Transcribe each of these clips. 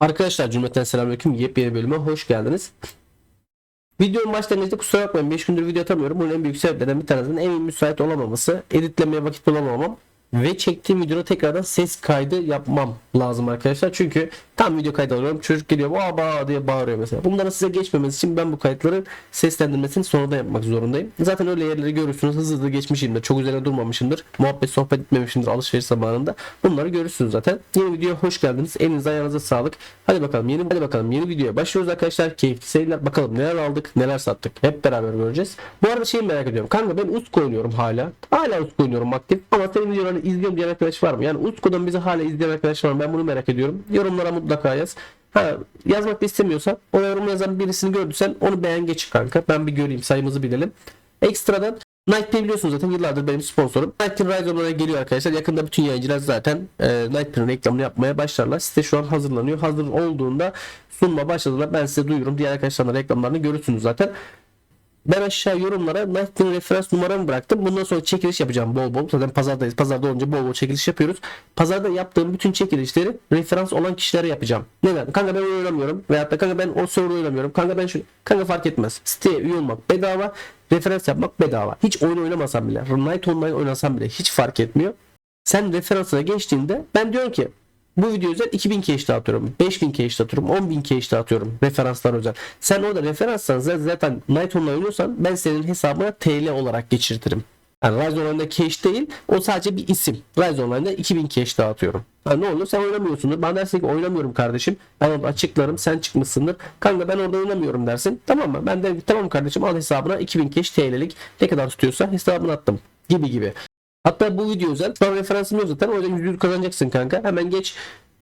Arkadaşlar cümleten selamünaleyküm. Yepyeni bölüme hoş geldiniz. Videonun başlangıcında kusura bakmayın 5 gündür video atamıyorum. Bunun en büyük sebeplerinden bir tanesinin en müsait olamaması, editlemeye vakit bulamamam ve çektiğim videoda tekrardan ses kaydı yapmam lazım arkadaşlar. Çünkü tam video kaydı alıyorum. Çocuk geliyor "Aa, bağ" diye bağırıyor mesela. Bunların size geçmemesi için ben bu kayıtların seslendirmesini sonradan yapmak zorundayım. Zaten öyle yerleri görürsünüz. Hızlı hızlı geçmişimdir. Çok üzerine durmamışımdır. Muhabbet sohbet etmemişimdir alışveriş zamanında. Bunları görürsünüz zaten. Yeni videoya hoş geldiniz. Elinize ayağınıza sağlık. Hadi bakalım yeni hadi bakalım yeni videoya başlıyoruz arkadaşlar. Keyifli seyirler. Bakalım neler aldık, neler sattık. Hep beraber göreceğiz. Bu arada şeyi merak ediyorum. Kanka ben Usko oynuyorum hala. Hala Usko oynuyorum aktif. Ama senin videolarını izliyorum diyen arkadaş var mı? Yani Usko'dan bizi hala izleyen arkadaş var mı? Ben bunu merak ediyorum. Yorumlara mutlaka yaz. Ha, yazmak da istemiyorsan o yorum yazan birisini gördüysen onu beğen geç kanka. Ben bir göreyim sayımızı bilelim. Ekstradan Nightpay biliyorsunuz zaten yıllardır benim sponsorum. Nightpay Rise onlara geliyor arkadaşlar. Yakında bütün yayıncılar zaten e, Nightpay'in reklamını yapmaya başlarlar. Site şu an hazırlanıyor. Hazır olduğunda sunma başladılar. Ben size duyurum. Diğer arkadaşlarla reklamlarını görürsünüz zaten. Ben aşağı yorumlara Nightpay'in referans numaramı bıraktım. Bundan sonra çekiliş yapacağım bol bol. Zaten pazardayız. Pazarda olunca bol bol çekiliş yapıyoruz. Pazarda yaptığım bütün çekilişleri referans olan kişilere yapacağım. Neden? Kanka ben oynamıyorum. Veyahut da kanka ben o server oynamıyorum. Kanka ben şu... Kanka fark etmez. Siteye üye olmak bedava. Referans yapmak bedava. Hiç oyun oynamasam bile. Night Online oynasam bile hiç fark etmiyor. Sen referansına geçtiğinde ben diyorum ki bu video özel 2000 cash dağıtıyorum. 5000 cash dağıtıyorum. 10.000 cash dağıtıyorum. Referanslar özel. Sen orada referanssan zaten Night Online oynuyorsan ben senin hesabına TL olarak geçirtirim. Yani Rise Online'da cash değil. O sadece bir isim. Rise Online'da 2000 cash dağıtıyorum. Ha ne olur sen oynamıyorsundur. Bana dersin ki oynamıyorum kardeşim. Ben orada açıklarım. Sen çıkmışsındır. Kanka ben orada oynamıyorum dersin. Tamam mı? Ben de tamam kardeşim al hesabına 2000 cash TL'lik ne kadar tutuyorsa hesabına attım. Gibi gibi. Hatta bu video özel. Şu an referansım yok zaten. O yüzden %100 kazanacaksın kanka. Hemen geç.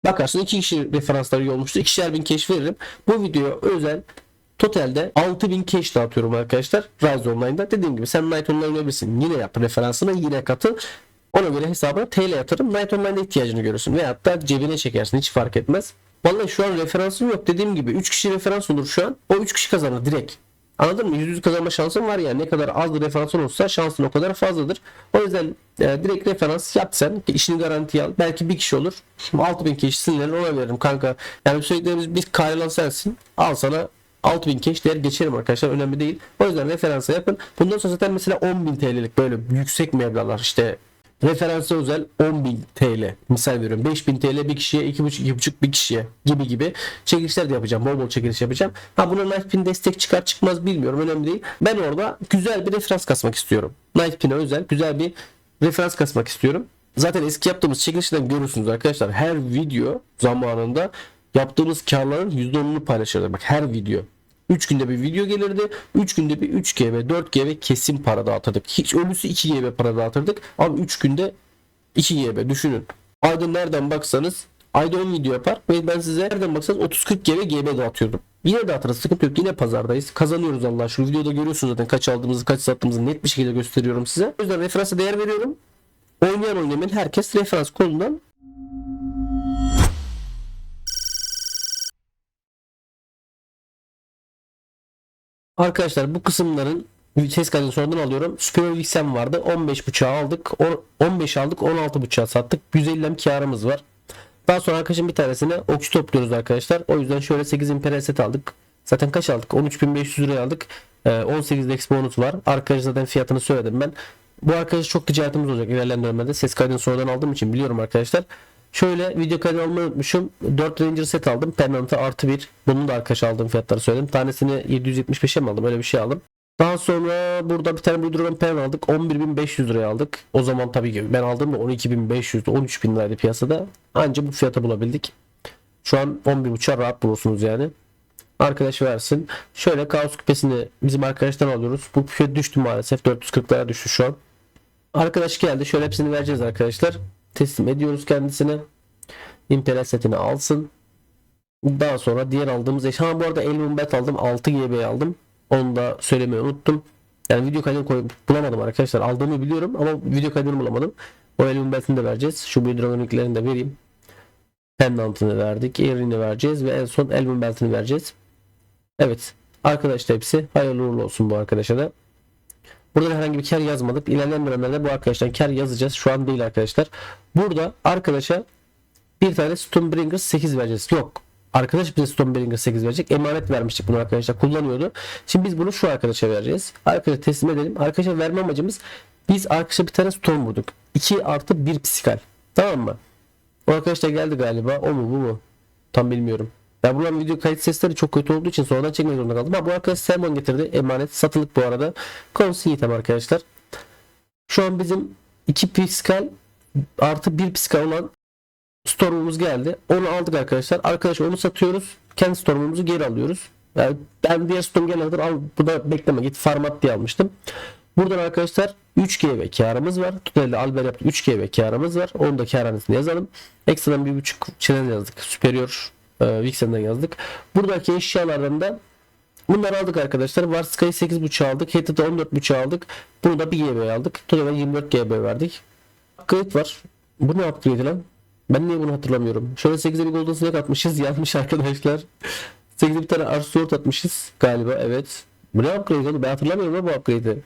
Bakarsın iki kişi referansları iyi olmuştu. İkişer bin cash veririm. Bu video özel Totalde 6000 cash dağıtıyorum arkadaşlar. Rise Online'da. Dediğim gibi sen Night Online oynayabilirsin. Yine yap referansına yine katıl. Ona göre hesabına TL yatırım. Night Online'da ihtiyacını görürsün. Veyahut da cebine çekersin. Hiç fark etmez. Vallahi şu an referansım yok. Dediğim gibi 3 kişi referans olur şu an. O 3 kişi kazanır direkt. Anladın mı? %100 kazanma şansın var ya. Ne kadar az bir referans olursa şansın o kadar fazladır. O yüzden e, direkt referans yap sen. işini garantiye al. Belki bir kişi olur. 6000 kişi sinirlerini ona veririm kanka. Yani sürekli bir kaylan sensin. Al sana 6000 cash değer geçerim arkadaşlar önemli değil. O yüzden referansa yapın. Bundan sonra zaten mesela 10.000 TL'lik böyle yüksek meblağlar işte referansa özel 10.000 TL misal veriyorum 5000 TL bir kişiye 2.5 2.5 bir kişiye gibi gibi çekilişler de yapacağım bol bol çekiliş yapacağım. Ha buna Knifepin destek çıkar çıkmaz bilmiyorum önemli değil. Ben orada güzel bir referans kasmak istiyorum. Knifepin'e özel güzel bir referans kasmak istiyorum. Zaten eski yaptığımız çekilişlerden görürsünüz arkadaşlar her video zamanında yaptığımız karların %10'unu paylaşırdık bak her video 3 günde bir video gelirdi. 3 günde bir 3GB, 4GB kesin para dağıtırdık. Hiç ölüsü 2GB para dağıtırdık. Abi 3 günde 2GB düşünün. Ayda nereden baksanız ayda 10 video yapar ve ben size nereden baksanız 30-40 GB GB dağıtıyordum. Yine dağıtırız sıkıntı yok yine pazardayız. Kazanıyoruz Allah şu videoda görüyorsunuz zaten kaç aldığımızı kaç sattığımızı net bir şekilde gösteriyorum size. O yüzden referansa değer veriyorum. Oynayan oynamayan herkes referans konudan Arkadaşlar bu kısımların ses kaydını sonradan alıyorum. Superior XM vardı. 15 bıçağı aldık. On- 15 aldık. 16 bıçağı sattık. 150 karımız var. Daha sonra arkadaşın bir tanesine okçu topluyoruz arkadaşlar. O yüzden şöyle 8 imperial set aldık. Zaten kaç aldık? 13.500 liraya aldık. Ee, 18 Dex bonus var. Arkadaş zaten fiyatını söyledim ben. Bu arkadaş çok ticaretimiz olacak ilerleyen dönemde. Ses kaydını sonradan aldığım için biliyorum arkadaşlar. Şöyle video kaydı almayı unutmuşum. 4 Ranger set aldım. Permanent'ı artı 1. Bunun da arkadaş aldığım fiyatları söyledim. Tanesini 775'e mi aldım? Öyle bir şey aldım. Daha sonra burada bir tane Blue pen aldık. 11.500 liraya aldık. O zaman tabii ki ben aldığımda 12.500 13.000 liraydı piyasada. Anca bu fiyata bulabildik. Şu an 11.5'a rahat bulursunuz yani. Arkadaş versin. Şöyle kaos küpesini bizim arkadaştan alıyoruz. Bu fiyat düştü maalesef. 440'lara düştü şu an. Arkadaş geldi. Şöyle hepsini vereceğiz arkadaşlar. Teslim ediyoruz kendisine. Imperial setini alsın. Daha sonra diğer aldığımız eşya. Ha bu arada Elvin Bet aldım. 6 GB aldım. Onu da söylemeyi unuttum. Yani video kaydını koy bulamadım arkadaşlar. Aldığımı biliyorum ama video kaydını bulamadım. O Elvin Bet'ini de vereceğiz. Şu linklerini de vereyim. Pendant'ını verdik. Earring'ini vereceğiz ve en son Elvin Belt'ini vereceğiz. Evet. Arkadaşlar hepsi hayırlı uğurlu olsun bu arkadaşa da. Burada herhangi bir kar yazmadık. İlerleyen dönemlerde bu arkadaştan kar yazacağız. Şu an değil arkadaşlar. Burada arkadaşa bir tane Stonebringer 8 vereceğiz. Yok. Arkadaş bize Stormbreaker 8 verecek. Emanet vermiştik bunu arkadaşlar kullanıyordu. Şimdi biz bunu şu arkadaşa vereceğiz. Arkadaşa teslim edelim. Arkadaşa verme amacımız biz arkadaşa bir tane Storm vurduk. 2 artı 1 psikal. Tamam mı? O arkadaş da geldi galiba. O mu bu mu? Tam bilmiyorum. Ben buradan video kayıt sesleri çok kötü olduğu için sonradan çekmek zorunda kaldım. Ha, bu arkadaş Sermon getirdi. Emanet satılık bu arada. Konsin item arkadaşlar. Şu an bizim 2 psikal artı 1 psikal olan Storm'umuz geldi. Onu aldık arkadaşlar. Arkadaş onu satıyoruz. Kendi Storm'umuzu geri alıyoruz. Yani ben diğer Storm gelene al burada bekleme git farmat diye almıştım. Buradan arkadaşlar 3 GB karımız var. Totalde Alber yaptık 3 GB karımız var. Onu da karhanesine yazalım. Ekstradan bir buçuk şeyden yazdık. Superior e, Vixen'den yazdık. Buradaki eşyalardan da Bunları aldık arkadaşlar. Varska'yı 8.5 aldık. Hatted'ı 14.5 aldık. Bunu da 1 GB aldık. Totalde 24 GB verdik. Upgrade var. Bu ne upgrade lan? Ben niye bunu hatırlamıyorum? Şöyle 8'e bir Golden Snake atmışız. Yanlış arkadaşlar. 8'e bir tane Arsword atmışız galiba. Evet. Bu ne upgrade oğlum? Ben hatırlamıyorum ama bu upgrade'i.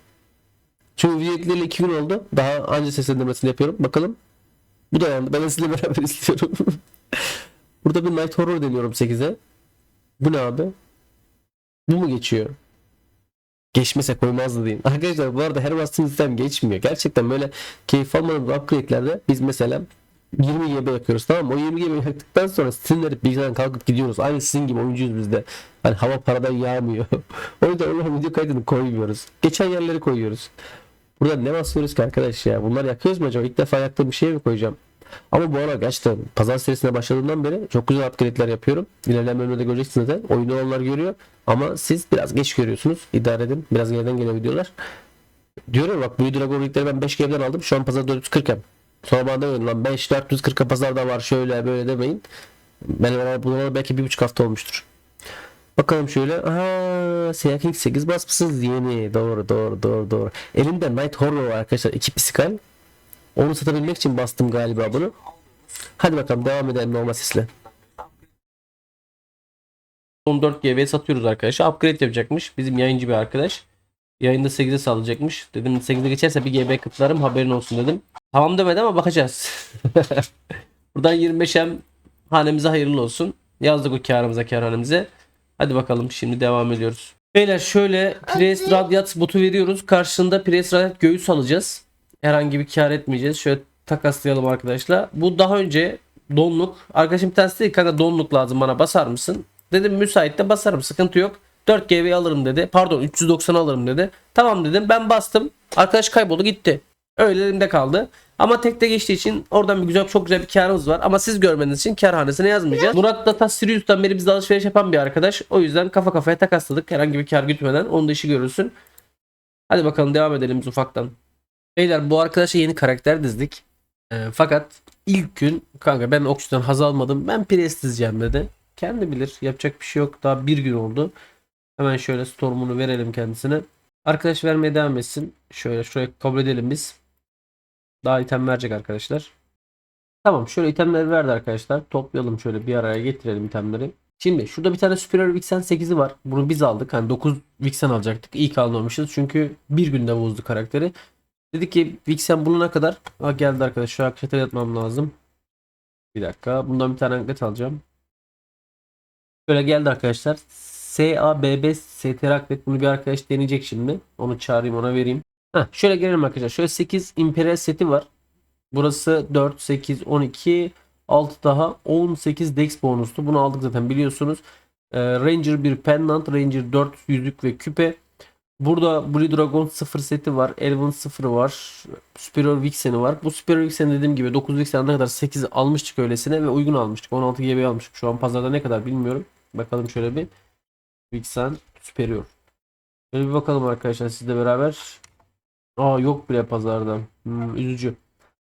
Çünkü video ekleyeli 2 gün oldu. Daha anca seslendirmesini yapıyorum. Bakalım. Bu da yandı. Ben de sizinle beraber istiyorum. Burada bir Night Horror deniyorum 8'e. Bu ne abi? Bu mu geçiyor? Geçmese koymazdı diyeyim. Arkadaşlar bu arada her bastığım sistem geçmiyor. Gerçekten böyle keyif almadığımız upgrade'lerde biz mesela 20 GB yakıyoruz tamam mı? O 20 GB yaktıktan sonra sinirlenip bilgisayardan kalkıp gidiyoruz. Aynı sizin gibi oyuncuyuz biz de. Hani hava paradan yağmıyor. o yüzden onların video kaydını koymuyoruz. Geçen yerleri koyuyoruz. Burada ne basıyoruz ki arkadaş ya? Bunlar yakıyoruz mu acaba? İlk defa yaktığım bir şey mi koyacağım? Ama bu ara gerçekten pazar serisine başladığımdan beri çok güzel upgrade'ler yapıyorum. İlerleyen bölümde göreceksiniz zaten. Oyunda olanlar görüyor. Ama siz biraz geç görüyorsunuz. İdare edin. Biraz geriden geliyor videolar. Diyorum bak Blue Dragon Link'leri ben 5 GB'den aldım. Şu an pazar 440 hem. Sonra bana demeyin lan 5 440 pazarda var şöyle böyle demeyin. Ben bana bulana belki bir buçuk hafta olmuştur. Bakalım şöyle. Aha, King 8 basmışsınız yeni. Doğru doğru doğru doğru. Elimde Night Horror arkadaşlar. 2 psikal. Onu satabilmek için bastım galiba bunu. Hadi bakalım devam edelim normal sesle. 14 GB satıyoruz arkadaşlar. Upgrade yapacakmış. Bizim yayıncı bir arkadaş. Yayında 8'e salacakmış. Dedim 8'e geçerse bir GB kıtlarım haberin olsun dedim. Tamam demedi ama bakacağız. Buradan 25'em hanemize hayırlı olsun. Yazdık o karımıza karhanemize. Hadi bakalım şimdi devam ediyoruz. Beyler şöyle Pires Radiat botu veriyoruz. Karşında Pires Radiat göğüs alacağız. Herhangi bir kar etmeyeceğiz. Şöyle takaslayalım arkadaşlar. Bu daha önce donluk. Arkadaşım bir tanesi kanka donluk lazım bana basar mısın? Dedim müsait de basarım sıkıntı yok. 4 GB alırım dedi. Pardon 390 alırım dedi. Tamam dedim ben bastım. Arkadaş kayboldu gitti. Öyle elimde kaldı. Ama tekte geçtiği için oradan bir güzel çok güzel bir karımız var. Ama siz görmeniz için karhanesine yazmayacağız. Murat da ta Sirius'tan beri bizde alışveriş yapan bir arkadaş. O yüzden kafa kafaya takasladık. Herhangi bir kar gütmeden. Onun da işi görülsün. Hadi bakalım devam edelim ufaktan. Beyler bu arkadaşa yeni karakter dizdik. Ee, fakat ilk gün kanka ben Oxy'den haz almadım. Ben Priest dizeceğim dedi. Kendi bilir. Yapacak bir şey yok. Daha bir gün oldu. Hemen şöyle Storm'unu verelim kendisine. Arkadaş vermeye devam etsin. Şöyle şuraya kabul edelim biz. Daha item verecek arkadaşlar. Tamam şöyle itemleri verdi arkadaşlar. Toplayalım şöyle bir araya getirelim itemleri. Şimdi şurada bir tane Superior Vixen 8'i var. Bunu biz aldık. Hani 9 Vixen alacaktık. İyi ki almamışız. Çünkü bir günde bozdu karakteri. Dedi ki Vixen bulana kadar. Aa, geldi arkadaş. Şu akşata yatmam lazım. Bir dakika. Bundan bir tane anklet alacağım. Şöyle geldi arkadaşlar. SABB STR aklet. Bunu bir arkadaş deneyecek şimdi. Onu çağırayım ona vereyim. Heh, şöyle gelelim arkadaşlar. Şöyle 8 Imperial seti var. Burası 4, 8, 12, 6 daha 18 Dex bonuslu. Bunu aldık zaten biliyorsunuz. Ee, Ranger bir pendant, Ranger 4 yüzük ve küpe. Burada Blue Dragon 0 seti var. Elven 0 var. Superior Vixen'i var. Bu Superior Vixen dediğim gibi 9 Vixen'e kadar 8 almıştık öylesine ve uygun almıştık. 16 GB almıştık. Şu an pazarda ne kadar bilmiyorum. Bakalım şöyle bir. Vixen Superior. Şöyle bir bakalım arkadaşlar sizle beraber. Aa yok bile pazarda. Hmm, üzücü.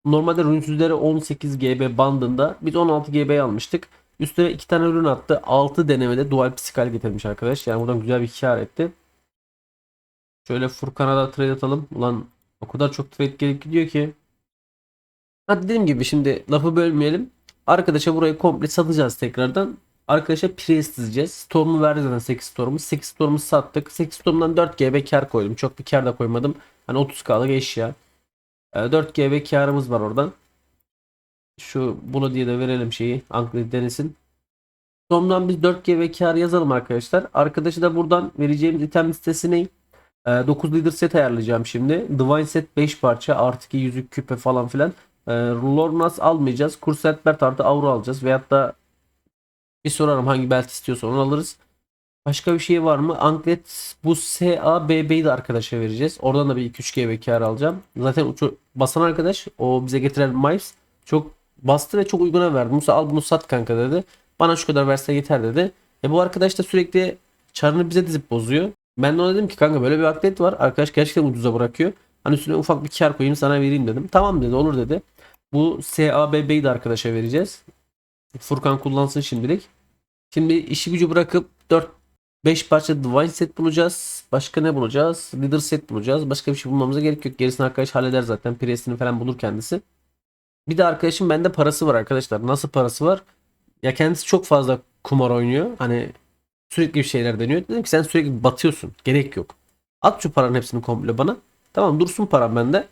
Normalde runsüzlere 18 GB bandında biz 16 GB almıştık. Üstüne iki tane ürün attı. 6 denemede dual psikal getirmiş arkadaş. Yani buradan güzel bir kar etti. Şöyle Furkan'a da trade atalım. Ulan o kadar çok trade gelip gidiyor ki. Ha dediğim gibi şimdi lafı bölmeyelim. Arkadaşa burayı komple satacağız tekrardan. Arkadaşa Priest dizeceğiz. Storm'u verdi zaten 8 Storm'u. 8 Storm'u sattık. 8 Storm'dan 4 GB kar koydum. Çok bir kar da koymadım. Hani 30k'lık eşya. 4 GB karımız var oradan. Şu bunu diye de verelim şeyi. Anklet denesin. Sondan biz 4G ve kar yazalım arkadaşlar. Arkadaşı da buradan vereceğimiz item listesi ne? Ee, 9 leader set ayarlayacağım şimdi. Divine set 5 parça artı 2 yüzük küpe falan filan. Ee, Lornas almayacağız. Kurset Bert artı Aura alacağız. Veyahut da bir sorarım hangi belt istiyorsa onu alırız. Başka bir şey var mı? Anklet bu SABB'yi de arkadaşa vereceğiz. Oradan da bir 2-3G ve kar alacağım. Zaten uçu, basan arkadaş o bize getiren Miles çok bastı ve çok uyguna verdi. Musa al bunu sat kanka dedi. Bana şu kadar verse yeter dedi. E bu arkadaş da sürekli çarını bize dizip bozuyor. Ben de ona dedim ki kanka böyle bir aklet var. Arkadaş gerçekten ucuza bırakıyor. Hani üstüne ufak bir kar koyayım sana vereyim dedim. Tamam dedi olur dedi. Bu SABB'yi de arkadaşa vereceğiz. Furkan kullansın şimdilik. Şimdi işi gücü bırakıp 4 5 parça Divine set bulacağız. Başka ne bulacağız? Leader set bulacağız. Başka bir şey bulmamıza gerek yok. Gerisini arkadaş halleder zaten. Presini falan bulur kendisi. Bir de arkadaşım bende parası var arkadaşlar. Nasıl parası var? Ya kendisi çok fazla kumar oynuyor. Hani sürekli bir şeyler deniyor. Dedim ki sen sürekli batıyorsun. Gerek yok. At şu paranın hepsini komple bana. Tamam dursun param bende.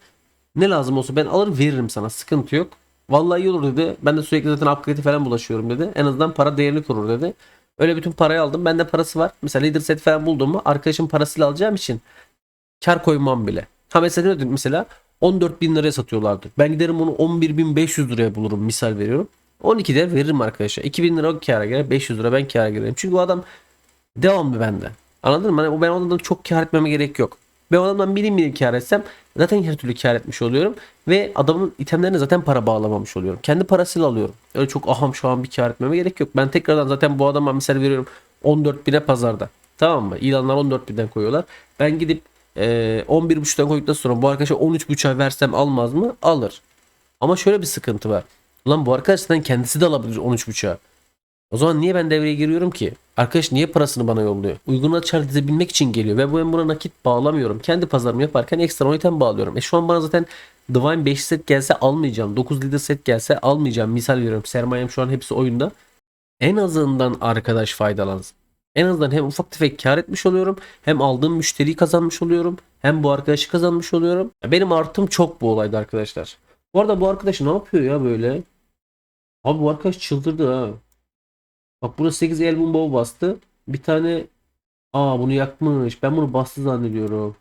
Ne lazım olsa ben alır veririm sana. Sıkıntı yok. Vallahi iyi olur dedi. Ben de sürekli zaten upgrade'e falan bulaşıyorum dedi. En azından para değerini korur dedi. Öyle bütün parayı aldım. Bende parası var. Mesela leader set falan buldum mu arkadaşım parasıyla alacağım için kar koymam bile. Ha mesela ne mesela 14 bin liraya satıyorlardı. Ben giderim onu 11.500 liraya bulurum misal veriyorum. 12'de veririm arkadaşa. 2000 lira o kâra girer. 500 lira ben kâra girerim. Çünkü o adam devamlı bende. Anladın mı? Hani ben ondan çok kâr etmeme gerek yok. Ben o adamdan milim milim kâr etsem zaten her türlü kâr etmiş oluyorum. Ve adamın itemlerine zaten para bağlamamış oluyorum. Kendi parasıyla alıyorum. Öyle çok aham şu an bir kâr etmeme gerek yok. Ben tekrardan zaten bu adama misal veriyorum 14 bine pazarda. Tamam mı? İlanlar 14 binden koyuyorlar. Ben gidip e, 11.5'tan koyduktan sonra bu arkadaşa 13.5'a versem almaz mı? Alır. Ama şöyle bir sıkıntı var. Ulan bu arkadaş zaten kendisi de alabilir 13.5'a. O zaman niye ben devreye giriyorum ki? Arkadaş niye parasını bana yolluyor? Uygun açar dizebilmek için geliyor ve ben buna nakit bağlamıyorum. Kendi pazarımı yaparken ekstra item bağlıyorum. E şu an bana zaten Divine 5 set gelse almayacağım. 9 leader set gelse almayacağım. Misal veriyorum. Sermayem şu an hepsi oyunda. En azından arkadaş faydalansın. En azından hem ufak tefek kar etmiş oluyorum. Hem aldığım müşteriyi kazanmış oluyorum. Hem bu arkadaşı kazanmış oluyorum. Benim artım çok bu olayda arkadaşlar. Bu arada bu arkadaş ne yapıyor ya böyle? Abi bu arkadaş çıldırdı ha. Bak burada 8 album bow bastı. Bir tane Aa bunu yakmış. Ben bunu bastı zannediyorum.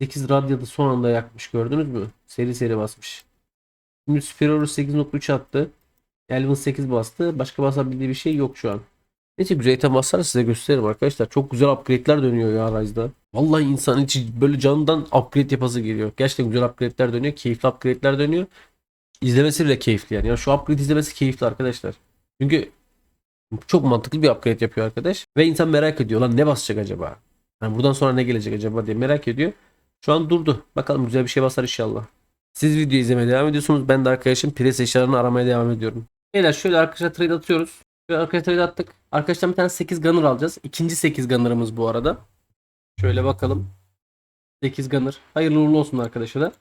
8 radyadı son anda yakmış gördünüz mü? Seri seri basmış. Şimdi Superior 8.3 attı. Elvin 8 bastı. Başka basabildiği bir şey yok şu an. Neyse güzel item basarsa size gösteririm arkadaşlar. Çok güzel upgrade'ler dönüyor ya Rise'da. Vallahi insan içi böyle canından upgrade yapası geliyor. Gerçekten güzel upgrade'ler dönüyor. Keyifli upgrade'ler dönüyor. İzlemesi bile keyifli yani. yani şu upgrade izlemesi keyifli arkadaşlar. Çünkü çok mantıklı bir upgrade yapıyor arkadaş. Ve insan merak ediyor lan ne basacak acaba? Yani buradan sonra ne gelecek acaba diye merak ediyor. Şu an durdu. Bakalım güzel bir şey basar inşallah. Siz video izlemeye devam ediyorsunuz. Ben de arkadaşım pres eşyalarını aramaya devam ediyorum. Beyler şöyle arkadaşlar trade atıyoruz. Şöyle arkadaşlar trade attık. Arkadaşlar bir tane 8 gunner alacağız. İkinci 8 gunner'ımız bu arada. Şöyle bakalım. 8 gunner. Hayırlı uğurlu olsun arkadaşlar.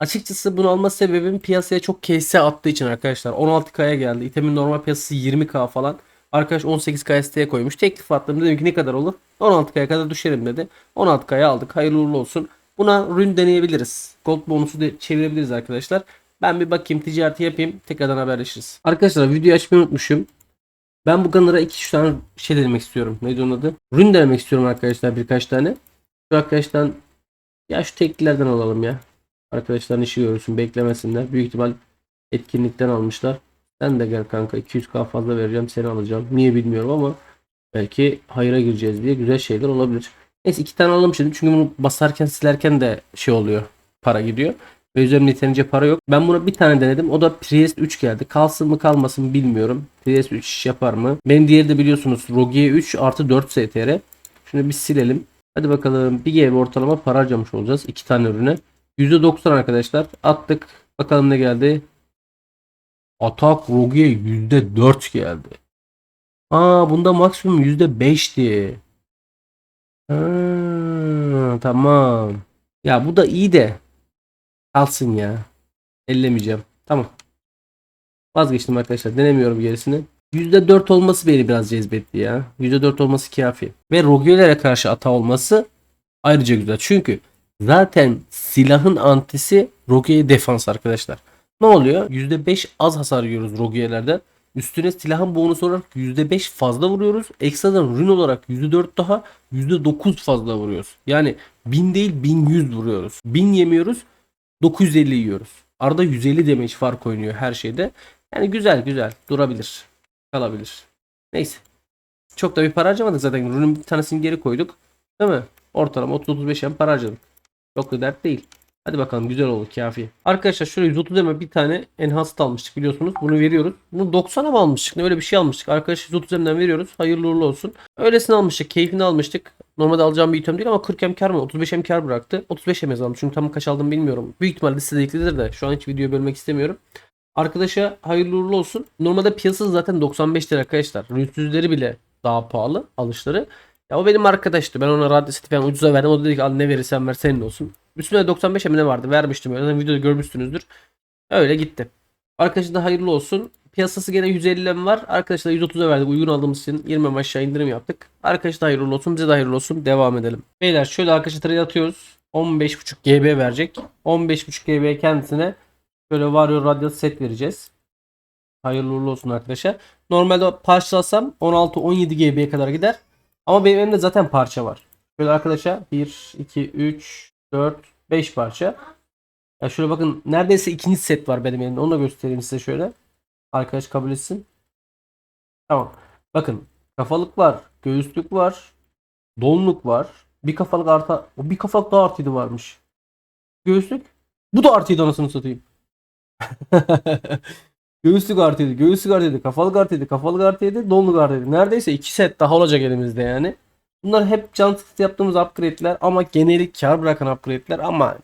Açıkçası bunu alma sebebim piyasaya çok KS attığı için arkadaşlar. 16K'ya geldi. İtemin normal piyasası 20K falan. Arkadaş 18K ST'ye koymuş. Teklif attım. Dedim ki ne kadar olur? 16K'ya kadar düşerim dedi. 16K'ya aldık. Hayırlı uğurlu olsun. Buna rün deneyebiliriz. Gold bonusu da çevirebiliriz arkadaşlar. Ben bir bakayım ticareti yapayım. Tekrardan haberleşiriz. Arkadaşlar videoyu açmayı unutmuşum. Ben bu Gunner'a 2-3 tane şey denemek istiyorum. Neydi onun adı? Rün denemek istiyorum arkadaşlar birkaç tane. Şu arkadaştan ya şu teklilerden alalım ya. Arkadaşların işi görsün beklemesinler. Büyük ihtimal etkinlikten almışlar. Sen de gel kanka 200k fazla vereceğim seni alacağım. Niye bilmiyorum ama belki hayıra gireceğiz diye güzel şeyler olabilir. Neyse iki tane alalım şimdi çünkü bunu basarken silerken de şey oluyor. Para gidiyor. Ve üzerimde yeterince para yok. Ben buna bir tane denedim. O da Priest 3 geldi. Kalsın mı kalmasın bilmiyorum. Priest 3 iş yapar mı? Benim diğeri de biliyorsunuz Rogue 3 artı 4 STR. Şunu bir silelim. Hadi bakalım bir GB ortalama para harcamış olacağız. iki tane ürüne. %90 arkadaşlar. Attık. Bakalım ne geldi. Atak Rogue'ye %4 geldi. Aa bunda maksimum %5'ti. Ha, tamam. Ya bu da iyi de. Kalsın ya. Ellemeyeceğim. Tamam. Vazgeçtim arkadaşlar. Denemiyorum gerisini. %4 olması beni biraz cezbetti ya. %4 olması kafi. Ve Rogue'lere karşı ata olması ayrıca güzel. Çünkü zaten silahın antisi Rogue'ye defans arkadaşlar. Ne oluyor? %5 az hasar yiyoruz Rogue'lerde. Üstüne silahın bonusu olarak %5 fazla vuruyoruz. Ekstradan rune olarak %4 daha %9 fazla vuruyoruz. Yani 1000 değil 1100 vuruyoruz. 1000 yemiyoruz 950 yiyoruz. Arada 150 damage fark oynuyor her şeyde. Yani güzel güzel durabilir. Kalabilir. Neyse. Çok da bir para harcamadık zaten. Rune'un bir tanesini geri koyduk. Değil mi? Ortalama 30-35 hem para harcadık. Çok da dert değil. Hadi bakalım güzel olur kafi. Arkadaşlar şöyle 130 eme bir tane enhanced almıştık biliyorsunuz. Bunu veriyoruz. Bunu 90'a mı almıştık? Ne öyle bir şey almıştık. Arkadaşlar 130 emden veriyoruz. Hayırlı uğurlu olsun. Öylesini almıştık. Keyfini almıştık. Normalde alacağım bir item değil ama 40 em kar mı? 35 em kar bıraktı. 35 em aldım. Çünkü tam kaç aldım bilmiyorum. Büyük ihtimalle listede eklidir de. Şu an hiç video bölmek istemiyorum. Arkadaşa hayırlı uğurlu olsun. Normalde piyasası zaten 95 lira arkadaşlar. Rütüzleri bile daha pahalı alışları. Ya o benim arkadaştı. Ben ona radyo seti falan ucuza verdim. O da dedi ki al ne verirsen ver senin olsun. Üstüne 95 emine vardı. Vermiştim. öyle. videoda görmüşsünüzdür. Öyle gitti. Arkadaşa da hayırlı olsun. Piyasası gene 150 em var. Arkadaşlar 130'a verdik. Uygun aldığımız için 20 em aşağı indirim yaptık. Arkadaşa da hayırlı olsun. Bize de hayırlı olsun. Devam edelim. Beyler şöyle arkadaşa trade atıyoruz. 15.5 GB verecek. 15.5 GB kendisine şöyle Warrior Radiant set vereceğiz. Hayırlı uğurlu olsun arkadaşlar. Normalde parçalasam 16-17 GB'ye kadar gider. Ama benim elimde zaten parça var. Şöyle arkadaşa 1, 2, 3, 4, 5 parça. Ya şöyle bakın neredeyse ikinci set var benim elimde. Onu da göstereyim size şöyle. Arkadaş kabul etsin. Tamam. Bakın kafalık var. Göğüslük var. Donluk var. Bir kafalık arta. Bir kafalık daha artıydı varmış. Göğüslük. Bu da artıydı anasını satayım. Göğüslük artıydı. Göğüslük artıydı. Kafalık artıydı. Kafalık artıydı. Donluk artıydı. Neredeyse iki set daha olacak elimizde yani. Bunlar hep can sıkıntı yaptığımız upgrade'ler ama geneli kar bırakan upgrade'ler ama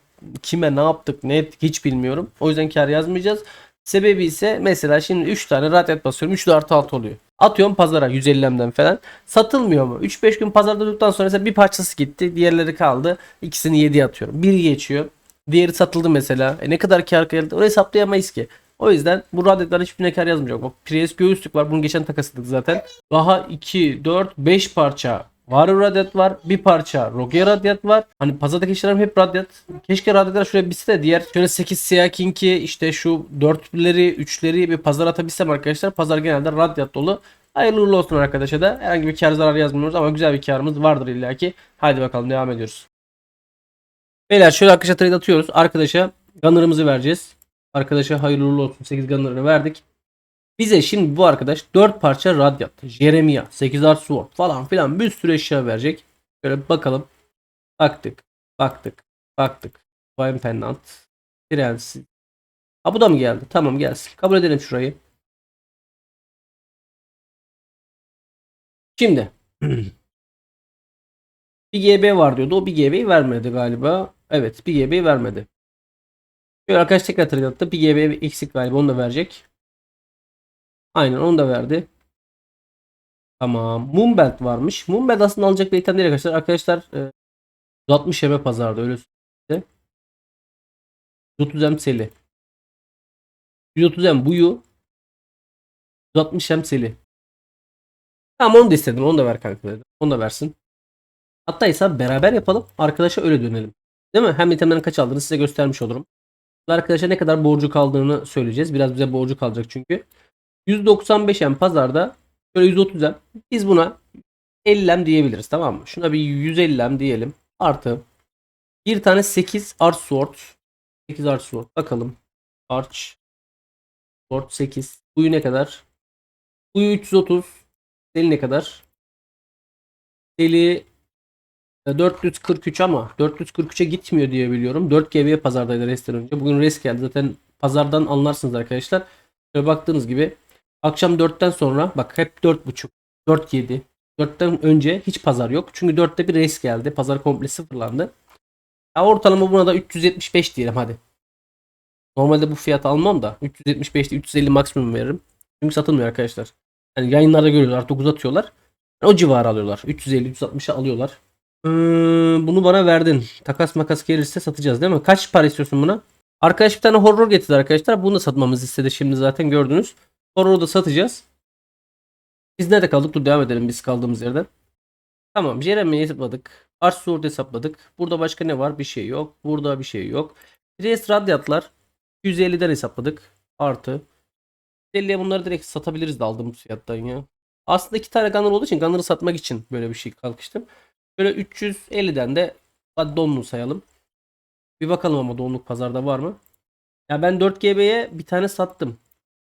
kime ne yaptık ne ettik hiç bilmiyorum. O yüzden kar yazmayacağız. Sebebi ise mesela şimdi 3 tane radyat basıyorum. 3 de artı 6 oluyor. Atıyorum pazara 150'den falan. Satılmıyor mu? 3-5 gün pazarda durduktan sonra mesela bir parçası gitti. Diğerleri kaldı. İkisini 7'ye atıyorum. Biri geçiyor. Diğeri satıldı mesela. E ne kadar kar geldi? Orayı hesaplayamayız ki. O yüzden bu radyatların hiçbirine kar yazmayacak. Bak Prius göğüslük var. Bunu geçen takasıdık zaten. Daha 2, 4, 5 parça Vario radyat var. Bir parça Rogue radyat var. Hani pazardaki işlerim hep radyat. Keşke radyatlar şöyle bitse diğer şöyle 8 Siyah King'i işte şu 4'leri 3'leri bir pazar atabilsem arkadaşlar. Pazar genelde radyat dolu. Hayırlı olsun arkadaşa da. Herhangi bir kar zarar yazmıyoruz ama güzel bir karımız vardır illaki. Haydi bakalım devam ediyoruz. Beyler şöyle arkadaşa trade atıyoruz. Arkadaşa gunner'ımızı vereceğiz. Arkadaşa hayırlı olsun. 8 gunner'ını verdik. Bize şimdi bu arkadaş 4 parça radyat, Jeremiah, 8 art sword falan filan bir sürü eşya verecek. Şöyle bakalım. Baktık, baktık, baktık. Vine Pennant, Prensi. Ha bu da mı geldi? Tamam gelsin. Kabul edelim şurayı. Şimdi. bir GB var diyordu. O bir GB'yi vermedi galiba. Evet bir GB'yi vermedi. Şöyle arkadaş tekrar attı. Bir GB eksik galiba onu da verecek. Aynen onu da verdi. Tamam. Moonbelt varmış. Moonbelt aslında alacak bir item değil arkadaşlar. Arkadaşlar e, 160 eme pazarda öyle söyleyeyim. 130 em seli. 130 em buyu. 160 em seli. Tamam onu da istedim. Onu da ver kanka dedim. Onu da versin. Hatta ise beraber yapalım. Arkadaşa öyle dönelim. Değil mi? Hem itemlerin kaç aldığını size göstermiş olurum. Arkadaşa ne kadar borcu kaldığını söyleyeceğiz. Biraz bize borcu kalacak çünkü. 195 em pazarda şöyle 130 em. Biz buna 50 em diyebiliriz tamam mı? Şuna bir 150 em diyelim. Artı bir tane 8 arch sword. 8 arch sword. Bakalım. Arch sword 8. Buyu ne kadar? Buyu 330. Deli ne kadar? Deli 443 ama 443'e gitmiyor diye biliyorum. 4 GB'ye pazardaydı restten önce. Bugün res geldi. Zaten pazardan anlarsınız arkadaşlar. Şöyle baktığınız gibi Akşam 4'ten sonra bak hep 4.5, 4.7. 4'ten önce hiç pazar yok. Çünkü 4'te bir race geldi. Pazar komple sıfırlandı. Ya ortalama buna da 375 diyelim hadi. Normalde bu fiyat almam da 375'te 350 maksimum veririm. Çünkü satılmıyor arkadaşlar. Yani yayınlarda görüyorlar artık uzatıyorlar. Yani o civarı alıyorlar. 350-360'a alıyorlar. Ee, bunu bana verdin. Takas makas gelirse satacağız değil mi? Kaç para istiyorsun buna? Arkadaş bir tane horror getirdi arkadaşlar. Bunu da satmamızı istedi şimdi zaten gördünüz. Sonra da satacağız. Biz nerede kaldık? Dur devam edelim biz kaldığımız yerden. Tamam. Jeremy'yi hesapladık. Sword hesapladık. Burada başka ne var? Bir şey yok. Burada bir şey yok. Priest Radyatlar 150'den hesapladık. Artı 350'ye bunları direkt satabiliriz de aldığımız fiyattan ya. Aslında iki tane Gunner olduğu için Gunner'ı satmak için böyle bir şey kalkıştım. Böyle 350'den de hadi donlu sayalım. Bir bakalım ama donluk pazarda var mı? Ya ben 4GB'ye bir tane sattım.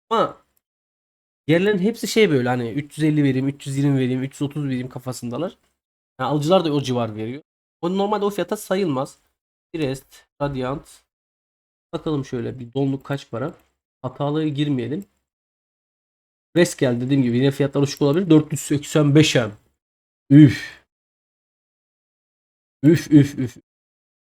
Ama diğerlerin hepsi şey böyle hani 350 vereyim, 320 vereyim, 330 vereyim kafasındalar. Yani alıcılar da o civar veriyor. O normalde o fiyata sayılmaz. Rest, Radiant. Bakalım şöyle bir donluk kaç para? Hatalıya girmeyelim. Rest geldi dediğim gibi yine fiyatlar uçuk olabilir. 485 M. Üf. Üf üf üf.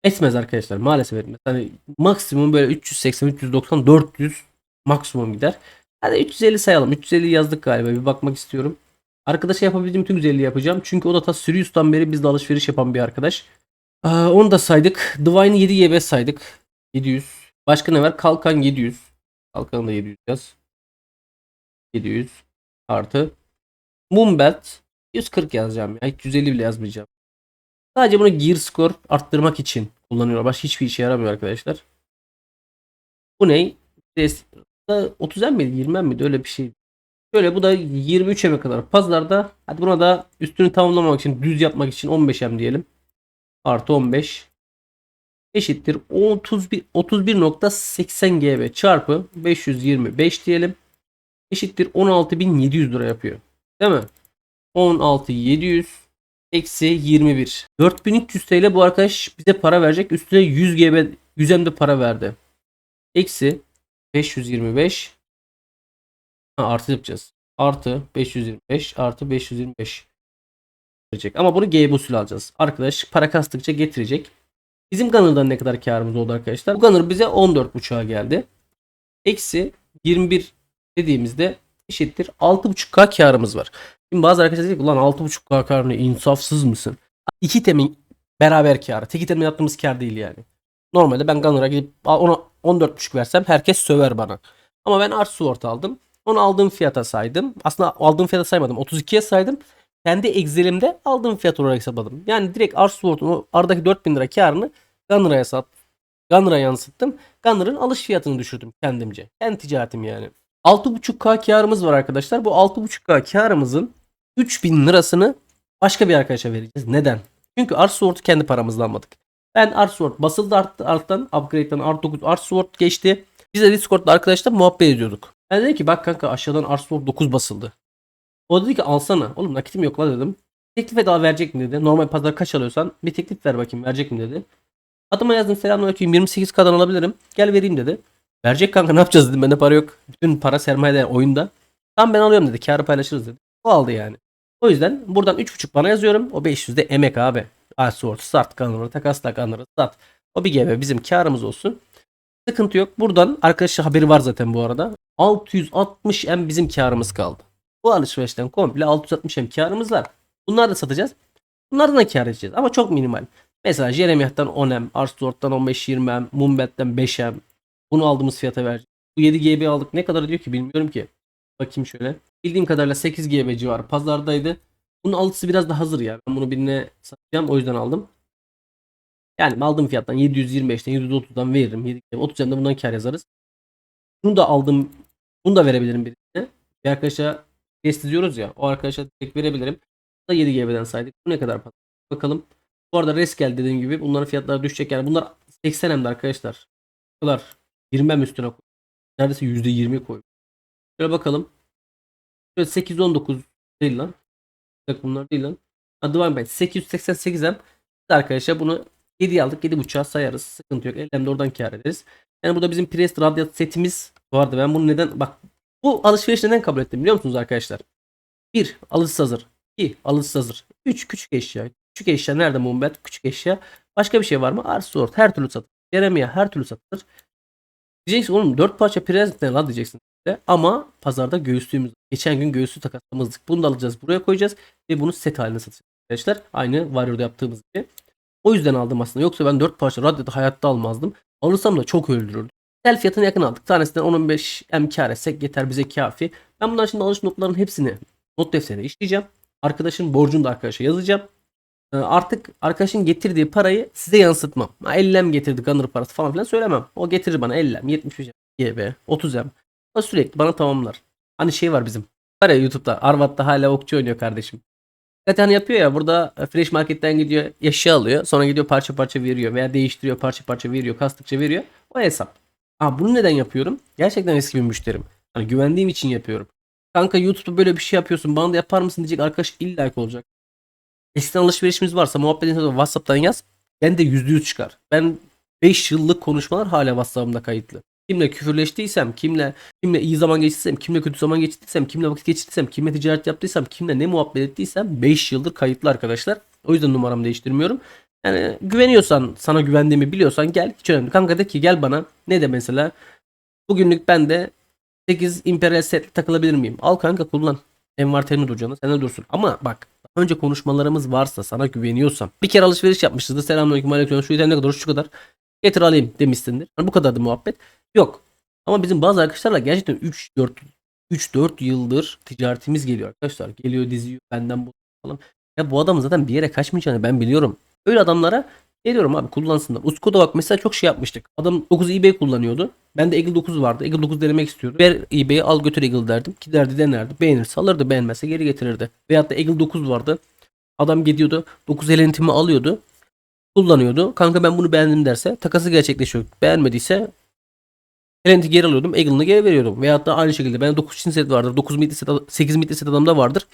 Etmez arkadaşlar maalesef etmez. Hani maksimum böyle 380, 390, 400 maksimum gider. Hadi 350 sayalım. 350 yazdık galiba. Bir bakmak istiyorum. Arkadaşa yapabildiğim tüm güzelliği yapacağım. Çünkü o da ta Sirius'tan beri bizle alışveriş yapan bir arkadaş. Aa, onu da saydık. Divine'ı 7 GB saydık. 700. Başka ne var? Kalkan 700. Kalkanı da 700 yaz. 700 artı. Moonbelt 140 yazacağım ya. 350 bile yazmayacağım. Sadece bunu gear score arttırmak için kullanıyorlar. Başka hiçbir işe yaramıyor arkadaşlar. Bu ne? 30 em miydi? 20 em miydi? Öyle bir şey. Şöyle bu da 23 eme kadar pazarda. Hadi buna da üstünü tamamlamak için düz yapmak için 15 em diyelim. Artı 15 eşittir 31 31.80 GB çarpı 525 diyelim. Eşittir 16.700 lira yapıyor. Değil mi? 16.700 eksi 21. 4300 TL bu arkadaş bize para verecek. Üstüne 100 GB 100 M de para verdi. Eksi 525 ha, artı yapacağız. Artı 525 artı 525 verecek. Ama bunu GB usulü alacağız. Arkadaş para kastıkça getirecek. Bizim Gunner'dan ne kadar karımız oldu arkadaşlar? Bu Gunner bize 14.5'a geldi. Eksi 21 dediğimizde eşittir 6.5K karımız var. Şimdi bazı arkadaşlar ki ulan 6.5K karını insafsız mısın? İki temin beraber karı. Tek itemin yaptığımız kar değil yani. Normalde ben Gunner'a gidip ona 14.5 versem herkes söver bana. Ama ben Art Sword aldım. Onu aldığım fiyata saydım. Aslında aldığım fiyata saymadım. 32'ye saydım. Kendi Excel'imde aldığım fiyat olarak hesapladım. Yani direkt Art Sword'un o aradaki 4000 lira karını Gunner'a hesap Gunner'a yansıttım. Gunner'ın alış fiyatını düşürdüm kendimce. Kendi ticaretim yani. 6.5K karımız var arkadaşlar. Bu 6.5K karımızın 3000 lirasını başka bir arkadaşa vereceğiz. Neden? Çünkü Art Sword'u kendi paramızla almadık. Ben Art Sword basıldı art, arttan upgrade'den Art 9 Art Sword geçti. Biz de Discord'da arkadaşlar muhabbet ediyorduk. Ben dedim ki bak kanka aşağıdan Art Sword 9 basıldı. O dedi ki alsana. Oğlum nakitim yok la dedim. Teklife daha verecek mi dedi. Normal pazar kaç alıyorsan bir teklif ver bakayım verecek mi dedi. Adıma yazdım selamünaleyküm 28 kadar alabilirim. Gel vereyim dedi. Verecek kanka ne yapacağız dedim. Bende para yok. Bütün para sermayede oyunda. Tamam ben alıyorum dedi. Karı paylaşırız dedi. O aldı yani. O yüzden buradan 3.5 bana yazıyorum. O 500 de emek abi. Asort, start kanalları, takasla kanalları, sat. O bir GB bizim karımız olsun. Sıkıntı yok. Buradan arkadaşlar haberi var zaten bu arada. 660 M bizim karımız kaldı. Bu alışverişten komple 660 M karımız var. Bunları da satacağız. Bunlardan da kar edeceğiz ama çok minimal. Mesela Jeremiah'tan 10 M, Arstort'tan 15-20 M, Mumbet'ten 5 M. Bunu aldığımız fiyata vereceğiz. Bu 7 GB aldık. Ne kadar diyor ki bilmiyorum ki. Bakayım şöyle. Bildiğim kadarıyla 8 GB civarı pazardaydı. Bunun alıcısı biraz da hazır ya. Ben bunu birine satacağım o yüzden aldım. Yani aldığım fiyattan 725'ten 730'dan veririm. 7 GB 30'dan da bundan kar yazarız. Bunu da aldım. Bunu da verebilirim birine. Bir arkadaşa test diyoruz ya. O arkadaşa tek verebilirim. Bu da 7 GB'den saydık. Bu ne kadar para? Bakalım. Bu arada res geldi dediğim gibi. Bunların fiyatları düşecek. Yani bunlar 80 M'de arkadaşlar. Bu kadar 20 M üstüne koy. Neredeyse %20 koy. Şöyle bakalım. Şöyle 819 değil lan. Bunlar değil lan. Adı var 888 M. Arkadaşlar bunu 7 aldık 7.5'a sayarız. Sıkıntı yok. Elimde oradan kar ederiz. Yani bu da bizim Priest Radiant setimiz vardı. Ben bunu neden bak bu alışveriş neden kabul ettim biliyor musunuz arkadaşlar? 1. Alıcısı hazır. 2. Alıcısı hazır. 3. Küçük eşya. Küçük eşya nerede Mumbet? Küçük eşya. Başka bir şey var mı? Arsort her türlü satılır. Jeremiah her türlü satılır. Diyeceksin oğlum 4 parça Priest ne lan diyeceksin. Ama pazarda göğüslüğümüz Geçen gün göğüslü takaslamızdık. Bunu da alacağız buraya koyacağız. Ve bunu set haline satacağız arkadaşlar. Aynı Warrior'da yaptığımız gibi. O yüzden aldım aslında. Yoksa ben 4 parça Radyo'da hayatta almazdım. Alırsam da çok öldürürdüm. Tel fiyatına yakın aldık. Tanesinden 15 M kar etsek yeter bize kafi. Ben bundan şimdi alış notlarının hepsini not defterine işleyeceğim. Arkadaşın borcunu da arkadaşa yazacağım. Artık arkadaşın getirdiği parayı size yansıtmam. 50 M getirdi Gunner parası falan filan söylemem. O getirir bana 50 M, 75 GB, 30 M. O sürekli bana tamamlar. Hani şey var bizim. Var ya YouTube'da Arvat'ta hala okçu oynuyor kardeşim. Zaten hani yapıyor ya burada e, Fresh Market'ten gidiyor eşya alıyor. Sonra gidiyor parça parça veriyor veya değiştiriyor parça parça veriyor. Kastıkça veriyor. O hesap. Aa bunu neden yapıyorum? Gerçekten eski bir müşterim. Hani güvendiğim için yapıyorum. Kanka YouTube'da böyle bir şey yapıyorsun bana da yapar mısın diyecek arkadaş illaki olacak. Eskiden alışverişimiz varsa muhabbet ediyorsan WhatsApp'tan yaz. Ben de %100 çıkar. Ben 5 yıllık konuşmalar hala WhatsApp'ımda kayıtlı. Kimle küfürleştiysem, kimle kimle iyi zaman geçtiysem, kimle kötü zaman geçtiysem, kimle vakit geçirdiysem, kimle ticaret yaptıysam, kimle ne muhabbet ettiysem 5 yıldır kayıtlı arkadaşlar. O yüzden numaramı değiştirmiyorum. Yani güveniyorsan, sana güvendiğimi biliyorsan gel. Hiç önemli. Kanka de ki gel bana. Ne de mesela? Bugünlük ben de 8 imperial set takılabilir miyim? Al kanka kullan. Envanterini duracağını sen de dursun. Ama bak önce konuşmalarımız varsa sana güveniyorsam bir kere alışveriş yapmışızdır. Selamünaleyküm aleyküm şu item ne kadar şu kadar. Getir alayım demişsindir. Yani bu kadardı muhabbet. Yok. Ama bizim bazı arkadaşlarla gerçekten 3 4 3 4 yıldır ticaretimiz geliyor arkadaşlar. Geliyor diziyor benden bu falan. Ya bu adam zaten bir yere kaçmayacağını ben biliyorum. Öyle adamlara geliyorum abi kullansınlar. Usko'da bak mesela çok şey yapmıştık. Adam 9 eBay kullanıyordu. Ben de Eagle 9 vardı. Eagle 9 denemek istiyordum. Ver eBay'i al götür Eagle derdim. Giderdi denerdi. Beğenirse alırdı. Beğenmezse geri getirirdi. Veyahut da Eagle 9 vardı. Adam gidiyordu. 9 elentimi alıyordu. Kullanıyordu. Kanka ben bunu beğendim derse takası gerçekleşiyor. Beğenmediyse Elenti geri alıyordum. Eagle'ını geri veriyordum. Veyahut da aynı şekilde ben 9 Çin set vardır. 9 mid set, 8 mid set adamda vardır.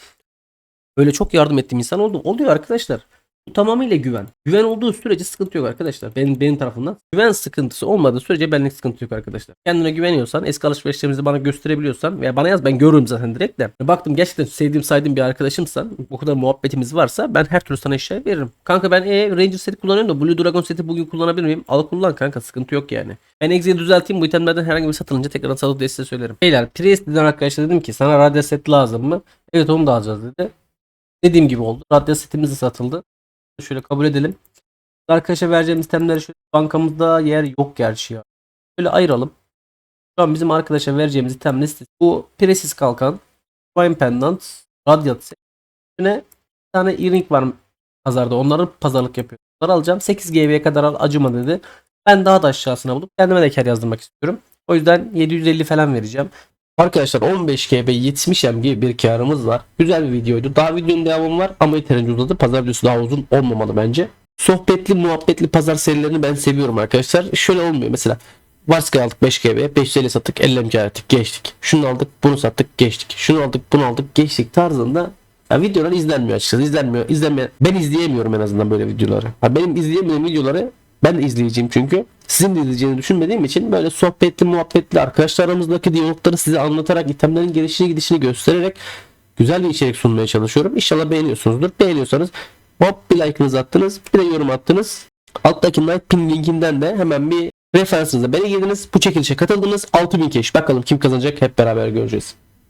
Böyle çok yardım ettiğim insan oldu. Oluyor arkadaşlar. Bu tamamıyla güven. Güven olduğu sürece sıkıntı yok arkadaşlar. Benim benim tarafımdan. Güven sıkıntısı olmadığı sürece benlik sıkıntı yok arkadaşlar. Kendine güveniyorsan, eski alışverişlerimizi bana gösterebiliyorsan veya bana yaz ben görürüm zaten direkt de. Baktım gerçekten sevdiğim saydığım bir arkadaşımsan, o kadar muhabbetimiz varsa ben her türlü sana eşya veririm. Kanka ben e, Ranger seti kullanıyorum da Blue Dragon seti bugün kullanabilir miyim? Al kullan kanka sıkıntı yok yani. Ben Exe'yi düzelteyim bu itemlerden herhangi bir satılınca tekrar satıp diye size söylerim. Beyler Priest'den arkadaşlar dedim ki sana radyo set lazım mı? Evet onu da alacağız dedi. Dediğim gibi oldu. Radyo setimiz de satıldı. Şöyle kabul edelim. Arkadaşa vereceğimiz itemleri şu bankamızda yer yok gerçi ya. Şöyle ayıralım. Şu an bizim arkadaşa vereceğimiz item listesi. Bu Presis kalkan, Fine Pendant, Radiant set. Bir tane earring var pazarda. Onları pazarlık yapıyor. Onları alacağım. 8 GB'ye kadar al acıma dedi. Ben daha da aşağısına bulup kendime de kar yazdırmak istiyorum. O yüzden 750 falan vereceğim. Arkadaşlar 15 GB 70 M gibi bir karımız var. Güzel bir videoydu. Daha videonun devamı var ama yeterince uzadı. Pazar videosu daha uzun olmamalı bence. Sohbetli muhabbetli pazar serilerini ben seviyorum arkadaşlar. Şöyle olmuyor mesela. Varska'yı aldık 5 GB 550 sattık 50 kar ettik geçtik. Şunu aldık bunu sattık geçtik. Şunu aldık bunu aldık geçtik tarzında ya videolar izlenmiyor açıkçası. İzlenmiyor. İzlenmiyor. Ben izleyemiyorum en azından böyle videoları. Ha benim izleyemediğim videoları ben de izleyeceğim çünkü. Sizin de izleyeceğini düşünmediğim için böyle sohbetli muhabbetli arkadaşlar aramızdaki diyalogları size anlatarak itemlerin gelişini gidişini göstererek güzel bir içerik sunmaya çalışıyorum. İnşallah beğeniyorsunuzdur. Beğeniyorsanız hop bir like'ınızı attınız. Bir de yorum attınız. Alttaki like pin linkinden de hemen bir referansınızla beni girdiniz. Bu çekilişe katıldınız. 6000 keş. Bakalım kim kazanacak hep beraber göreceğiz.